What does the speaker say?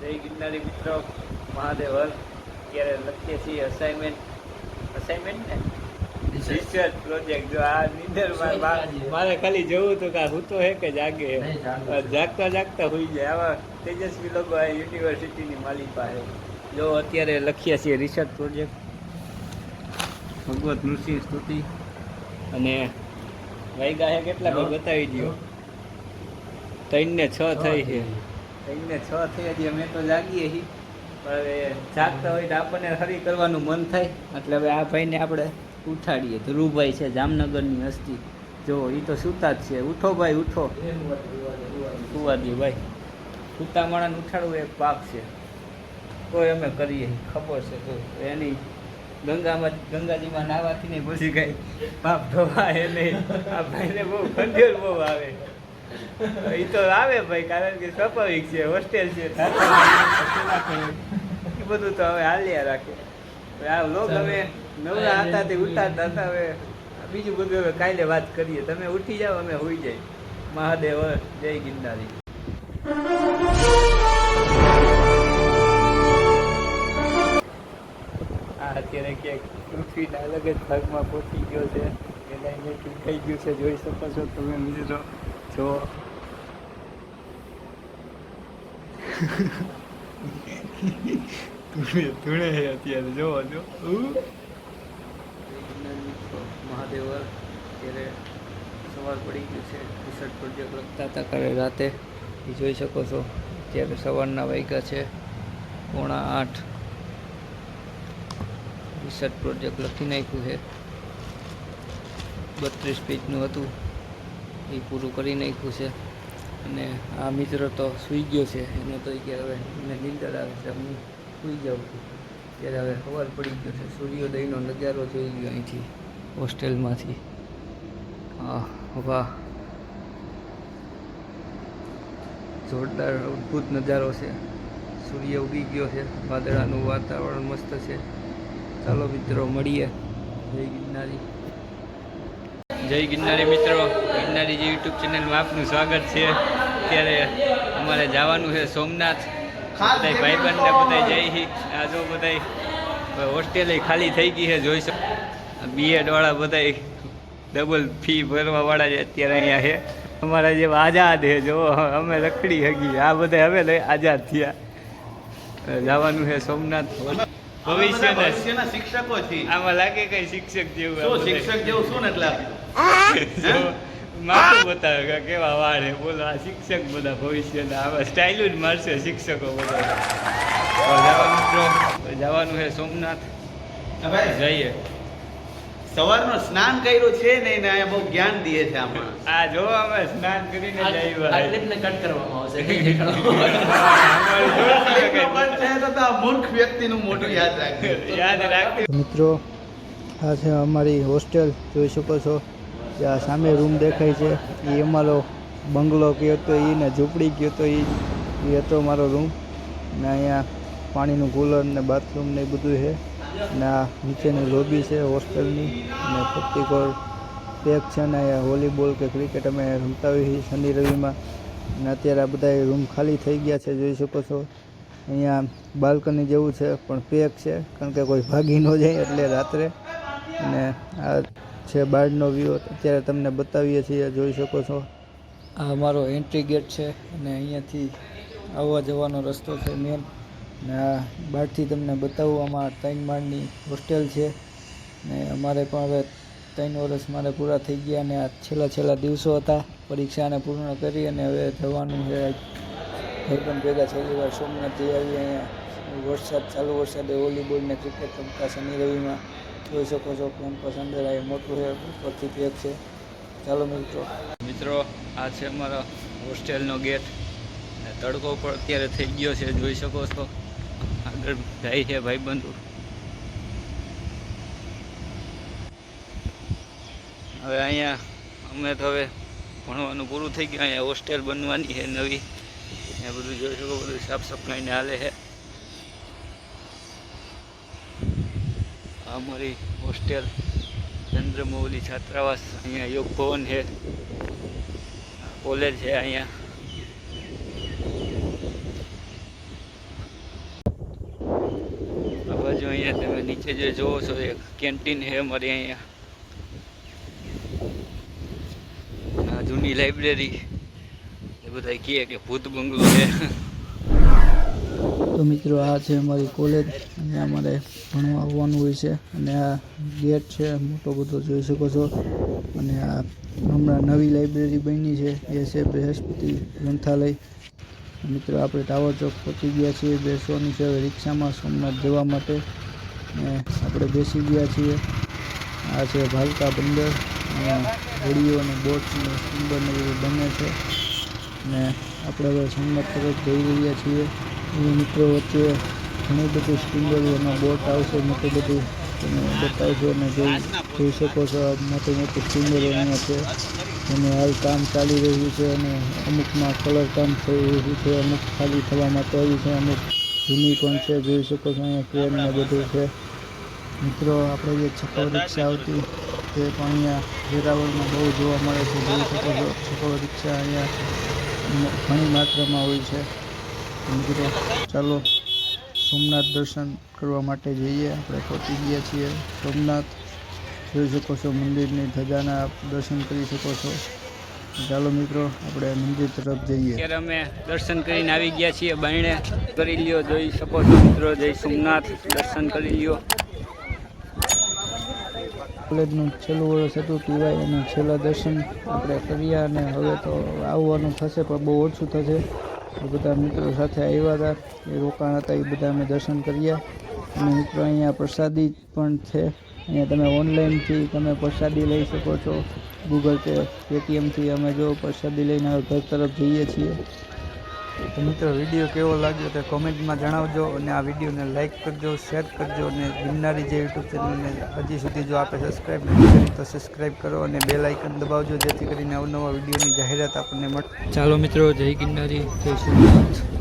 જય ગિરનારી મિત્રો મહાદેવ હર. અત્યારે લખીએ છીએ અસાઇનમેન્ટ અસાઇનમેન્ટ ને? રિસર્ચ પ્રોજેક્ટ જો આ નીંદર મારે ખાલી જોવું હતું કે હું તો હે કે જાગે. જાગતા જાગતા હોઈ જાય. આવા તેજસ્વી લોકો આ યુનિવર્સિટીની માલિક પાસે. જો અત્યારે લખીએ છીએ રિસર્ચ પ્રોજેક્ટ ભગવત નૃસિંહ સ્તુતિ. અને વૈગા હે કેટલા? બતાવી દો ત્રણ ને છ થઈ છે. ત્રણ છ થઈ હજી અમે તો જાગીએ છીએ. પણ હવે જાગતા હોય તો આપણને હરી કરવાનું મન થાય. એટલે હવે આ ભાઈને આપણે ઉઠાડીએ. ધ્રુવભાઈ છે, જામનગરની હસ્તી. જો એ તો સૂતા જ છે. ઉઠો ભાઈ, ઉઠો. સુવા દે ભાઈ, સૂતા માણસને ઉઠાડવું એક પાપ છે. કોઈ અમે કરીએ ખબર છે તો એની ગંગામાં, ગંગાજીમાં નાવાથી નહીં પછી કઈ પાપ ધોવાય નહીં. આ ભાઈને બહુ ખંડેર બહુ આવે. એ તો આવે ભાઈ કારણ કે સ્વાભાવિક છે હોસ્ટેલ છે એ બધું તો હવે હાલ્યા રાખે. આ લોક હવે નવરા હતા તે ઉતારતા હતા હવે બીજું બધું હવે કાલે વાત કરીએ. તમે ઉઠી જાઓ અમે હોઈ જાય. મહાદેવ જય ગિરનારી. અત્યારે ક્યાંક પૃથ્વીના અલગ જ ભાગમાં પહોંચી ગયો છે. એના થઈ ગયું છે જોઈ શકો છો તમે મિત્રો. જો. ધૂણે ધૂણે છે અત્યારે જોવો જો. મહાદેવ અત્યારે સવાર પડી ગયું છે. રિસર્ચ પ્રોજેક્ટ લખતા હતા કાલે રાતે. જોઈ શકો છો. અત્યારે સવારના વાગ્યા છે. પોણા આઠ. રિસર્ચ પ્રોજેક્ટ લખી નાખ્યું છે. બત્રીસ પેજનું હતું. એ પૂરું કરી નાખ્યું છે. અને આ મિત્ર તો સૂઈ ગયો છે. એને તો કે હવે મને નીંદર આવે છે. હું સૂઈ જાઉં છું. ત્યારે હવે ખબર પડી ગયો છે. સૂર્યોદયનો નજારો જોઈ ગયો અહીંથી, હોસ્ટેલમાંથી. હા વાહ. જોરદાર, અદ્ભુત નજારો છે. સૂર્ય ઉગી ગયો છે. વાદળાનું વાતાવરણ મસ્ત છે. ચાલો મિત્રો, મળીએ. જય ગિરનારી. જય ગિરનારી મિત્રો. ગિરનારી જે યુટ્યુબ ચેનલમાં આપનું સ્વાગત છે. અત્યારે અમારે જવાનું છે સોમનાથ. બધા ભાઈબંધ ને બધા જઈ આ જો બધા હોસ્ટેલ ખાલી થઈ ગઈ છે જોઈ શકો. બીએડવાળા બધા ડબલ ફી ભરવાવાળા જે અત્યારે અહીંયા છે. અમારા જેવા આઝાદ છે જો અમે રખડી હગી. આ બધા હવે લઈ આઝાદ થયા. જવાનું છે સોમનાથ. ભવિષ્યના શિક્ષકો છે આમાં લાગે કઈ શિક્ષક જેવું. શિક્ષક જેવું શું નથી જો માથું બતાવે કે કેવા વાળે બોલો આ શિક્ષક બધા ભવિષ્યના આવા સ્ટાઇલ જ મારશે શિક્ષકો બધા. જવાનું મિત્રો જવાનું છે સોમનાથ. જઈએ. સવારનો સ્નાન કર્યું છે ને એને અહીંયા બહુ જ્ઞાન દે છે આમાં. આ જો અમે સ્નાન કરીને જ આવ્યા કટ કરવામાં આવશે. પણ મૂર્ખ વ્યક્તિનું મોટું યાદ રાખજો. યાદ રાખજો. મિત્રો આ છે અમારી હોસ્ટેલ જોઈ શકો છો. આ સામે રૂમ દેખાય છે એ અમારો બંગલો કયો તો એ ને ઝૂંપડી કયો તો એ એ હતો મારો રૂમ. ને અહીંયા પાણીનું કુલર ને બાથરૂમ ને એ બધું છે. ને આ નીચેની લોબી છે હોસ્ટેલની. ને ફક્તિકોર પેક છે ને અહીંયા વોલીબોલ કે ક્રિકેટ અમે રમતા હોઈએ શનિ રવિમાં. ને અત્યારે આ બધા રૂમ ખાલી થઈ ગયા છે, જોઈ શકો છો. અહીંયા બાલ્કની જેવું છે, પણ પેક છે, કારણ કે કોઈ ભાગી ન જાય એટલે રાત્રે. અને આ છે બાળનો વ્યૂ અત્યારે તમને બતાવીએ છીએ, જોઈ શકો છો. આ અમારો એન્ટ્રી ગેટ છે અને અહીંયાથી આવવા જવાનો રસ્તો છે મેન ને આ બહારથી તમને બતાવવામાં ત્રણ માળની હોસ્ટેલ છે. ને અમારે પણ હવે ત્રણ વર્ષ મારે પૂરા થઈ ગયા અને આ છેલ્લા છેલ્લા દિવસો હતા. પરીક્ષાને પૂર્ણ કરી અને હવે જવાનું છે ભાઈબંધ ભેગા છેલ્લી વાર સોમનાથ જઈ આવી અહીંયા. વરસાદ ચાલુ, વરસાદે વોલીબોલ ને ક્રિકેટ રમતા શનિ રવિમાં. જોઈ શકો છો કેમ્પસ અંદર આ મોટું છે, ઉપરથી પેક છે. ચાલો મિત્રો. મિત્રો, આ છે અમારો હોસ્ટેલનો ગેટ. અને તડકો પણ અત્યારે થઈ ગયો છે, જોઈ શકો છો. આગળ જાય છે ભાઈબંધુ. હવે અહીંયા અમે તો હવે ભણવાનું પૂરું થઈ ગયું, અહીંયા હોસ્ટેલ બનવાની છે નવી. એ બધું જોઈ શકો, બધું સાફ સફાઈને હાલે છે. અમારી હોસ્ટેલ ચંદ્રમૌલી છાત્રાવાસ અહીંયા યોગ ભવન છે. કોલેજ છે અહીંયા. આ બાજુ અહીંયા તમે નીચે જે જોવો છો એ કેન્ટીન છે અમારી અહીંયા. જૂની લાઇબ્રેરી. એ બધા કહે કે ભૂત બંગલો છે. તો મિત્રો આ છે અમારી કોલેજ. અને અમારે ભણવા આવવાનું હોય છે. અને આ ગેટ છે, મોટો બધો જોઈ શકો છો. અને આ હમણાં નવી લાઇબ્રેરી બની છે એ છે બૃહસ્પતિ ગ્રંથાલય. મિત્રો, આપણે ટાવર ચોક પહોંચી ગયા છીએ, બેસવાની છે હવે રિક્ષામાં સોમનાથ જવા માટે. ને આપણે બેસી ગયા છીએ. આ છે ભાલકા બંદર. હોડીઓ અને બોટ સુંદર ને બને છે. ને આપણે હવે સોમનાથ તરફ જઈ રહ્યા છીએ. મિત્રો વચ્ચે ઘણી બધી સ્ટીમરોનો બોટ આવશે, મોટી બધી તમે બતાવજો અને જોઈ જોઈ શકો છો મોટી મોટી સ્ટીમરો અહીંયા છે. એનું હાલ કામ ચાલી રહ્યું છે અને અમુકમાં કલર કામ થઈ રહ્યું છે, અમુક ખાલી થવા માટે આવ્યું છે, અમુક જૂની પણ છે, જોઈ શકો છો અહીંયા ક્રેન ને બધું છે. મિત્રો, આપણે જે છકો રિક્ષા આવતી તે પણ અહીંયા વેરાવળમાં બહુ જોવા મળે છે, જોઈ શકો છો. છકો રિક્ષા અહીંયા ઘણી માત્રામાં હોય છે. મિત્રો ચાલો સોમનાથ દર્શન કરવા માટે જઈએ. આપણે પહોંચી ગયા છીએ સોમનાથ. જોઈ શકો છો મંદિરની ધજાના દર્શન કરી શકો છો. ચાલો મિત્રો આપણે મંદિર તરફ જઈએ. અત્યારે અમે દર્શન કરીને આવી ગયા છીએ બાયણે કરી લ્યો જોઈ શકો છો મિત્રો જય સોમનાથ દર્શન કરી લ્યો. કોલેજનું છેલ્લું વર્ષ હતું કહેવાય અને છેલ્લા દર્શન આપણે કર્યા અને હવે તો આવવાનું થશે પણ બહુ ઓછું થશે. બધા મિત્રો સાથે આવ્યા હતા. એ રોકાણ હતા, એ બધા અમે દર્શન કર્યા. અને મિત્રો, અહીંયા પ્રસાદી પણ છે. અહીંયા તમે ઓનલાઈનથી તમે પ્રસાદી લઈ શકો છો. ગૂગલ પે, પેટીએમથી અમે જો પ્રસાદી લઈને ઘર તરફ જઈએ છીએ. તો મિત્રો, વીડિયો કેવો લાગ્યો તે કોમેન્ટમાં જણાવજો અને આ વિડીયોને લાઇક કરજો, શેર કરજો અને ગિરનારી જે યુટ્યુબ ચેનલને હજી સુધી જો આપણે સબસ્ક્રાઈબ નથી કરી તો સબસ્ક્રાઈબ કરો અને બે લાઇકન દબાવજો, જેથી કરીને અવનવા વિડીયોની જાહેરાત આપણને મળે ચાલો મિત્રો, જય ગિરનારી, જય સોમનાથ.